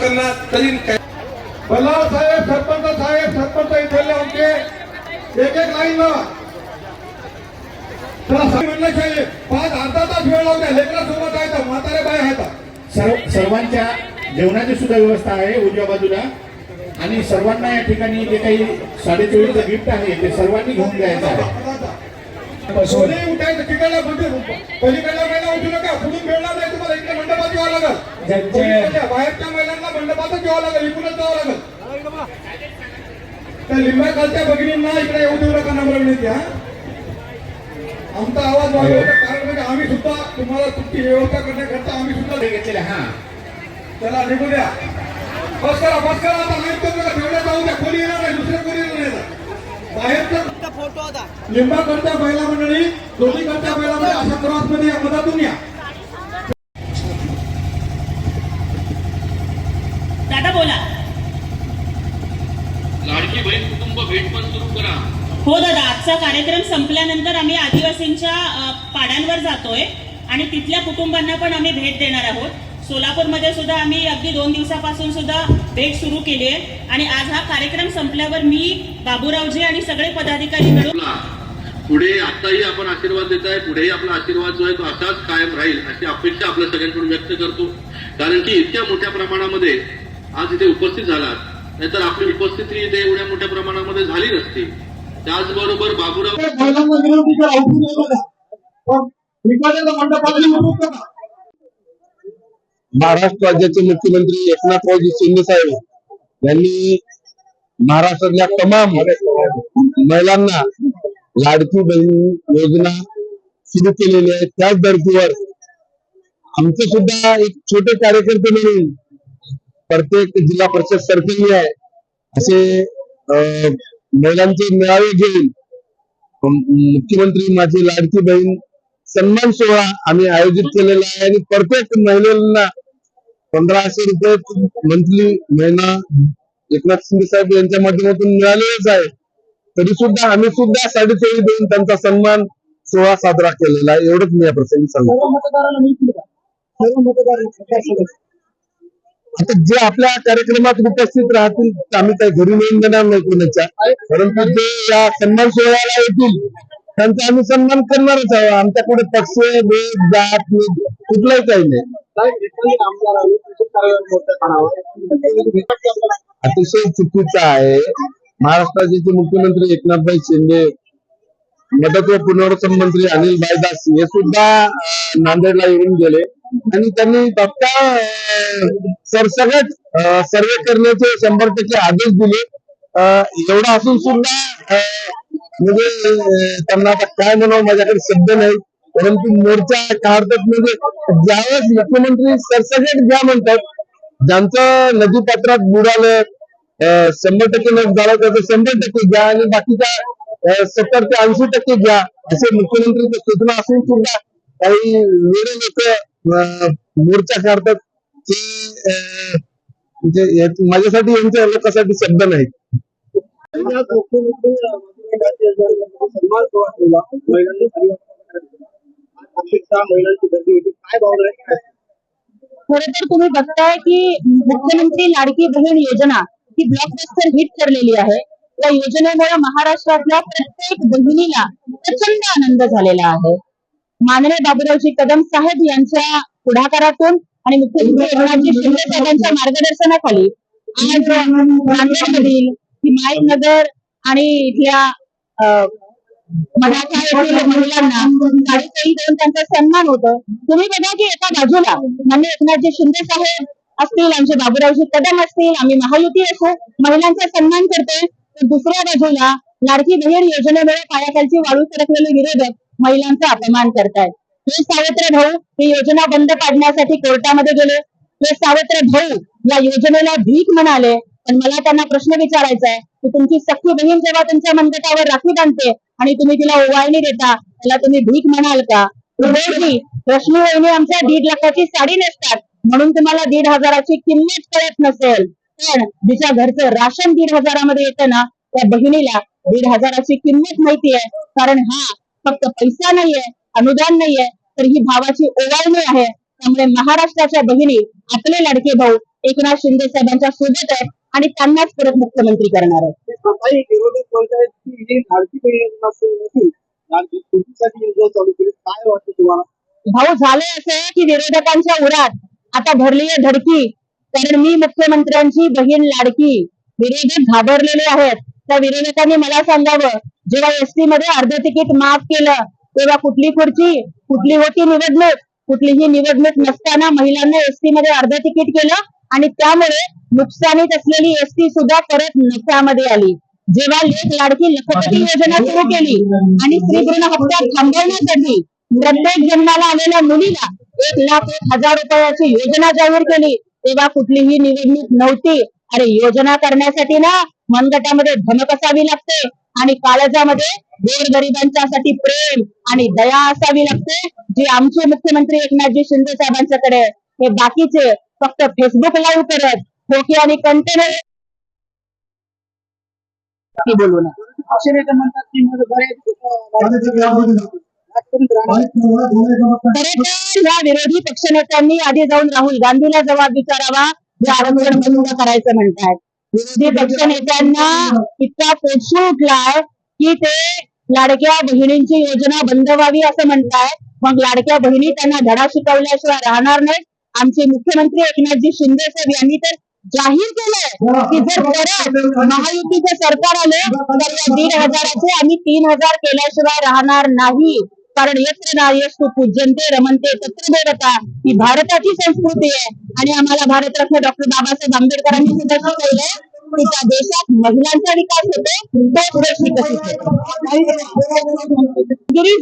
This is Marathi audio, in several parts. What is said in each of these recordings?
लोकांना तरी काय बल्लाळ साहेब सरपंच साहेब सरपंच इथले आमचे. एक एक लाईन लावा म्हणलं साहेब पाच अर्धा तास वेळ लावते लेकरा सोबत आहे तर म्हातारे बाय आहेत. सर्व सर्वांच्या जेवणाची सुद्धा व्यवस्था आहे उजव्या बाजूला. आणि सर्वांना या ठिकाणी जे काही साडेचोवीसचं गिफ्ट आहे ते सर्वांनी घेऊन द्यायचं आहे. सोने उठायचं तिकडला म्हणजे पलीकडल्या महिला उठू नका. पुढून मिळणार नाही तुम्हाला. इकडे मंडपात यावं लागल. बाहेरच्या महिलांना मंडपातच यावं लागेल. इकडूनच जावं लागेल. लिंबा खालच्या भगिनींना इकडे येऊ देऊ नका नम्र विनंती हा. आमचा आवाज वाढवण्याचं कारण म्हणजे आम्ही सुद्धा तुम्हाला तुमची व्यवस्था करण्याकरता आम्ही सुद्धा घेतलेले हा. चला निघू द्या. बस करा बस करा. आता नाही तेवढ्या जाऊ द्या. खोली येणार नाही. दुसऱ्या खोली येणार नाही. बाहेरचं फोटो होता. लिंबाकडच्या महिला मंडळी दोन्हीकडच्या महिला मंडळी अशा क्रॉसमध्ये या मधातून या. दादा बोला. लाडकी बहीण कुटुंब भेट पण सुरू करा. हो दादा आजचा कार्यक्रम संपल्यानंतर आम्ही आदिवासींच्या पाड्यांवर जातोय आणि तिथल्या कुटुंबांना पण आम्ही भेट देणार आहोत. सोलापूरमध्ये सुद्धा आम्ही अगदी दोन दिवसापासून सुद्धा भेट सुरू केली आहे. आणि आज हा कार्यक्रम संपल्यावर मी बाबूरावजी आणि सगळे पदाधिकारी मिळून पुढे आताही आपण आशीर्वाद देत आहे. पुढेही आपला आशीर्वाद जो आहे तो असाच कायम राहील अशी अपेक्षा आपल्या सगळ्यांकडून व्यक्त करतो. कारण की इतक्या मोठ्या प्रमाणामध्ये आज इथे उपस्थित झालात. नाहीतर आपली उपस्थिती इथे एवढ्या मोठ्या प्रमाणामध्ये झाली नसती. त्याचबरोबर बाबूराव महिला मंडळी तिथे राहून येऊ नका. पण इकडे मंडपात येऊ नका. महाराष्ट्र राज्याचे मुख्यमंत्री एकनाथरावजी शिंदे साहेब यांनी महाराष्ट्रातल्या तमाम महिलांना लाडकी बहीण योजना सुरू केलेली आहे. त्याच धर्तीवर आमचे सुद्धा एक छोटे कार्यकर्ते म्हणून प्रत्येक जिल्हा परिषद सर्कलनी आहे. असे अं, महिलांचे मेळावे घेऊन मुख्यमंत्री माझी लाडकी बहीण सन्मान सोहळा आम्ही आयोजित केलेला आहे आणि प्रत्येक महिलांना पंधराशे रुपये मंथली महिना एकनाथ शिंदे साहेब यांच्या माध्यमातून मिळालेलेच आहे. तरी सुद्धा आम्ही सुद्धा साडेचोवीस देऊन त्यांचा सन्मान सोहळा साजरा केलेला आहे. एवढंच मी या प्रसंगी सांगतो. आता जे आपल्या कार्यक्रमात उपस्थित राहतील आम्ही काही घरी नेऊन देणार नाही कोणाच्या. परंतु जे या सन्मान सोहळ्याला येतील त्यांचा आम्ही सन्मान करणारच आहोत आमच्याकडे पक्ष भेद जात भेद कुठलाही काही नाही. अतिशय चुकीचा आहे. महाराष्ट्राचे मुख्यमंत्री एकनाथभाई शिंदे मदत व पुनर्वसन मंत्री अनिल बायदास हे सुद्धा नांदेडला येऊन गेले. आणि त्यांनी तत्काळ सरसगट सर्वे करण्याचे शंभर टक्के आदेश दिले. एवढा असून सुद्धा म्हणजे त्यांना आता काय म्हणावं माझ्याकडे शब्द नाही. परंतु मोर्चा काढतात म्हणजे ज्यावेळेस मुख्यमंत्री सरसकट घ्या म्हणतात ज्यांचं नदीपात्रात बुडालं शंभर टक्के लोक झालं त्याचं शंभर टक्के घ्या आणि बाकीच्या सत्तर ते ऐंशी टक्के घ्या असे मुख्यमंत्र्यांच्या सूचना असून सुद्धा काही वेळे लोक मोर्चा काढतात. ते अं, म्हणजे माझ्यासाठी यांच्या लोकांसाठी शब्द नाहीत. खर तर तुम्ही बघताय की मुख्यमंत्री लाडकी बहीण योजना ही ब्लॉकबस्टर हिट ठरलेली आहे. या योजनेमुळे महाराष्ट्रातल्या प्रत्येक बहिणीला प्रचंड आनंद झालेला आहे. माननीय बाबूरावजी कदम साहेब यांच्या पुढाकारातून आणि मुख्यमंत्री एकनाथजी शिंदे साहेबांच्या मार्गदर्शनाखाली आज नांदेडमधील हिमायतनगर आणि इथल्या अं, मराठा येथील महिलांना साडेचाळीस देऊन त्यांचा सन्मान होतो. तुम्ही बघा की एका बाजूला मान्य एकनाथजी शिंदे साहेब असतील आमचे बाबूरावजी कदम असतील आम्ही महायुती असू महिलांचा सन्मान करतोय तर दुसऱ्या बाजूला लाडकी बहीण योजनेमुळे पायाखालची वाळू सरकलेले विरोधक महिलांचा अपमान करतायत. हे सावत्र भाऊ ही योजना बंद पाडण्यासाठी कोर्टामध्ये गेले. हे सावत्र भाऊ या योजनेला भीक म्हणाले. पण मला त्यांना प्रश्न विचारायचा आहे की तुमची सख्खी बहीण जेव्हा तुमच्या मनगटावर राखी बांधते आणि तुम्ही तिला ओवाळणी देता त्याला तुम्ही भीक म्हणाल का? उदयजी रश्मी वहिनी आमच्या दीड लाखाची साडी नेसतात म्हणून तुम्हाला दीड हजाराची किंमत कळत नसेल. पण जिच्या घरचं राशन दीड हजारामध्ये येतं ना त्या बहिणीला दीड हजाराची किंमत माहिती आहे कारण हा फक्त पैसा नाहीये अनुदान नाहीये तर ही भावाची ओवाळणी आहे. त्यामुळे महाराष्ट्राच्या बहिणी आपले लाडके भाऊ एकनाथ शिंदे साहेबांच्या सोबत आहेत आणि त्यांनाच परत मुख्यमंत्री करणार ही तुम्हाला? भाऊ झाले असं की विरोधकांच्या उरात आता भरली आहे धडकी. कारण मी मुख्यमंत्र्यांची बहीण लाडकी. विरोधक घाबरलेले आहेत. त्या विरोधकांनी मला सांगावं जेव्हा एसटी मध्ये अर्ध तिकीट माफ केलं तेव्हा कुठली खुर्ची कुठली होती निवडणूक? कुठलीही निवडणूक नसताना महिलांना एसटी मध्ये अर्ध तिकीट केलं आणि त्यामुळे नुकसानीत असलेली एसटी सुद्धा परत नफ्यामध्ये आली. जेव्हा लेख लाडकी लखपती योजना सुरू केली आणि स्त्री भ्रूण हत्या थांबवण्यासाठी प्रत्येक जन्माला आलेल्या मुलीला एक लाख एक हजार रुपयाची योजना जाहीर केली तेव्हा कुठलीही निवडणूक नव्हती. अरे योजना करण्यासाठी ना मनगटामध्ये धमक असावी लागते आणि काळजामध्ये गोरगरिबांच्यासाठी प्रेम आणि दया असावी लागते. जी आमचे मुख्यमंत्री एकनाथजी शिंदे साहेबांच्याकडे हे बाकीचे फक्त फेसबुक लाईव्ह करत खोकी आणि कंटेनर बोलू नये या विरोधी पक्षनेत्यांनी आधी जाऊन राहुल गांधीला जबाब विचारावा जे आरक्षण बंद करायचं म्हणतात. विरोधी पक्षनेत्यांना इतका पोटशू उठलाय की ते लाडक्या बहिणींची योजना बंद व्हावी असं म्हणतायत. मग लाडक्या बहिणी त्यांना धडा शिकवल्याशिवाय राहणार नाहीत. आमचे मुख्यमंत्री एकनाथजी शिंदे साहेब यांनी तर जाहीर केलंय की जर परत महायुतीचं सरकार आलं तर या दीड हजाराचे आम्ही तीन हजार केल्याशिवाय राहणार नाही. कारण यत्र नायस्तु पूज्यंते रमनते तत्र देवता ही भारताची संस्कृती आहे. आणि आम्हाला भारतरत्न डॉक्टर बाबासाहेब आंबेडकरांनी सुद्धा शिकवलंय की त्या देशात महिलांचा विकास होतो तोच देश विकसित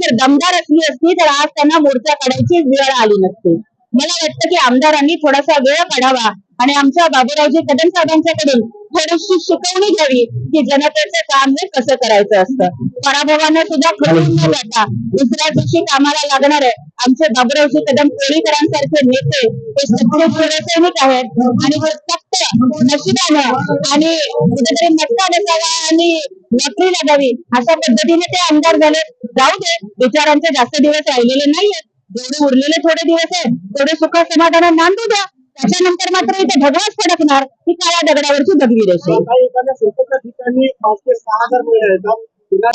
जर दमदार असली असती तर आज त्यांना मोर्चा काढायची वेळ आली नसती. मला वाटतं की आमदारांनी थोडासा वेळ काढावा आणि आमच्या बाबूरावजी कदम साहेबांच्याकडून थोडीशी शिकवणी घ्यावी की जनतेचं काम हे कसं करायचं असतं. पराभवानं सुद्धा न जाता दुसऱ्या दिवशी कामाला लागणारे आमचे बाबूरावजी कदम कोळीकरांसारखे नेते हे सगळे शिवसैनिक आहेत आणि हे फक्त नशिबानं आणि कुठेतरी मटका बसावा आणि नोकरी लागावी अशा पद्धतीने ते आमदार झाले. जाऊ दे विचारांचे जास्त दिवस राहिलेले नाहीयेत. जेवढे उरलेले थोडे दिवस आहेत तेवढे सुख समाधान नांदू द्या. त्याच्यानंतर मात्र इथे ढगाच फडकणार ही काळ्या दगडावरची भगवी रेषा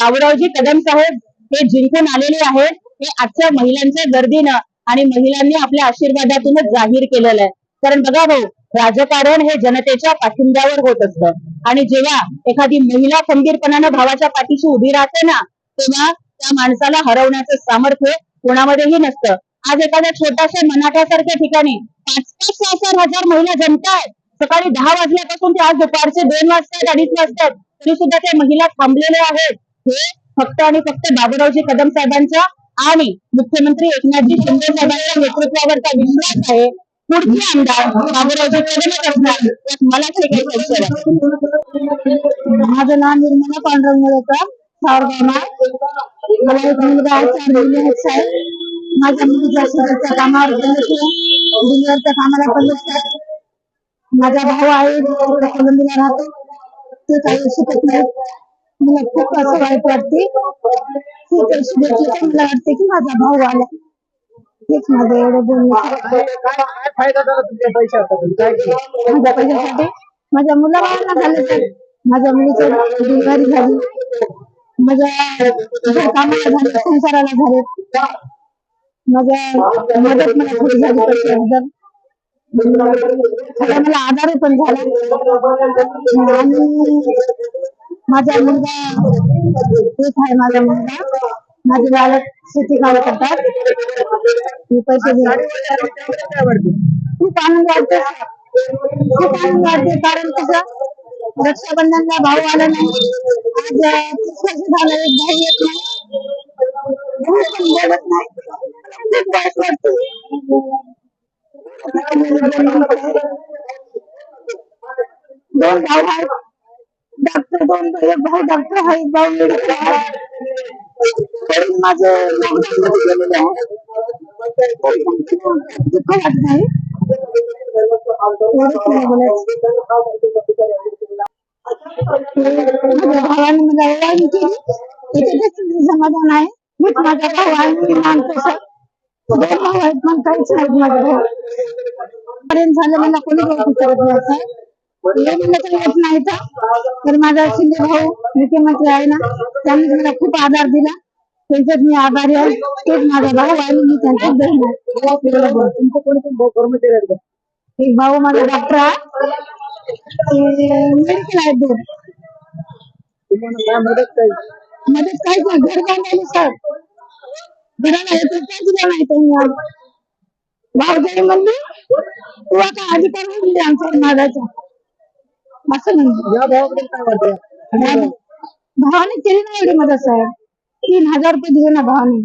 बाबूरावजी कदम साहेब हे जिंकून आलेले आहेत. हे आजच्या महिलांच्या गर्दीनं आणि महिलांनी आपल्या आशीर्वादातूनच जाहीर केलेलं आहे. कारण बघा भाऊ राजकारण हे जनतेच्या पाठिंब्यावर होत असतं. आणि जेव्हा एखादी महिला खंबीरपणानं भावाच्या पाठीशी उभी राहते ना तेव्हा त्या माणसाला हरवण्याचं सामर्थ्य कोणामध्येही नसतं. आज एखाद्या छोट्याशा मनाठ्यासारख्या ठिकाणी पाच पाच सहा चार हजार महिला जमतायत. सकाळी दहा वाजल्यापासून ते आज दुपारचे दोन वाजतायत अडीच वाजतायत. तरी सुद्धा त्या महिला थांबलेल्या आहेत. हे फक्त आणि फक्त बाबूरावजी कदम साहेबांच्या आणि मुख्यमंत्री एकनाथजी शिंदे साहेबांच्या नेतृत्वावरचा विश्वास आहे. पुढचे आमदार बाबूरावजी कदमच असणार. यात मला तरी काही संशय निर्मला पांडुरंग मला एक मुलगा आहे चार मुली आहेत कामावर गेले डिलिव्हरच्या कामाला पण असतात माझा भाऊ आहे कोलंबीला राहतो ते काही शिकत नाही मला खूप असं वाईट वाटते खूप शुभेच्छा मला वाटते की माझा भाऊ आला हेच माझं एवढं बोलणं माझ्या पैशासाठी माझ्या मुलाबाळांना झालं तर माझ्या मुलीची डिलिव्हरी झाली. माझ्या कामाला झाले संसाराला झाले. माझ्या मदत मला थोडी झाली पैशाबद्दल मला आधार पण झाला. आणि माझा मुलगा एक आहे माझा मुलगा. माझे बालक शेती काम करतात. मी पैसे खूप आनंद वाटतो खूप आनंद वाटते कारण कसं रक्षाबंधनला भाऊ आला नाही. आज अं, तीस वर्ष झालं एक भाऊ येत नाही. भाऊ पण बोलत नाही. खूप वाईट वाटते. दोन भाऊ आहेत. डॉक्टर दोन भाऊ एक भाऊ डॉक्टर आहे एक भाऊ मेडिकल आहे? वडील माझे लॉकडाऊन मध्ये गेलेले आहे. दुःख वाटत नाही एवढंच मला बोलायचं माझ्या भावाने समाधान आहे मीच माझा भाऊ आहे मी मानतो सर दोन भाऊ आहेत पण काहीच नाहीत माझे भाऊ पर्यंत झालं मला कोणी भाऊ करत नव्हतं हे तर येत नाही तर माझा शिंदे भाऊ मुख्यमंत्री आहे ना त्यांनी मला खूप आधार दिला त्यांच्यात मी आभारी आहे तेच माझा भाऊ आणि मी त्यांच्यात बहीण आहे कर्मचारी एक भाऊ माझा डॉक्टर आहे. दोन मदत काहीच नाही घर बांधायला सर काहीच दिलं नाही त्यांनी आज. भाऊजाई म्हणली तू आता अधिकार होऊन दे आमच्या माझाचा असं या भावाकडे काय वाटतं? भावाने केली नाही एवढी मदत साहेब. तीन हजार रुपये दिले ना भावाने.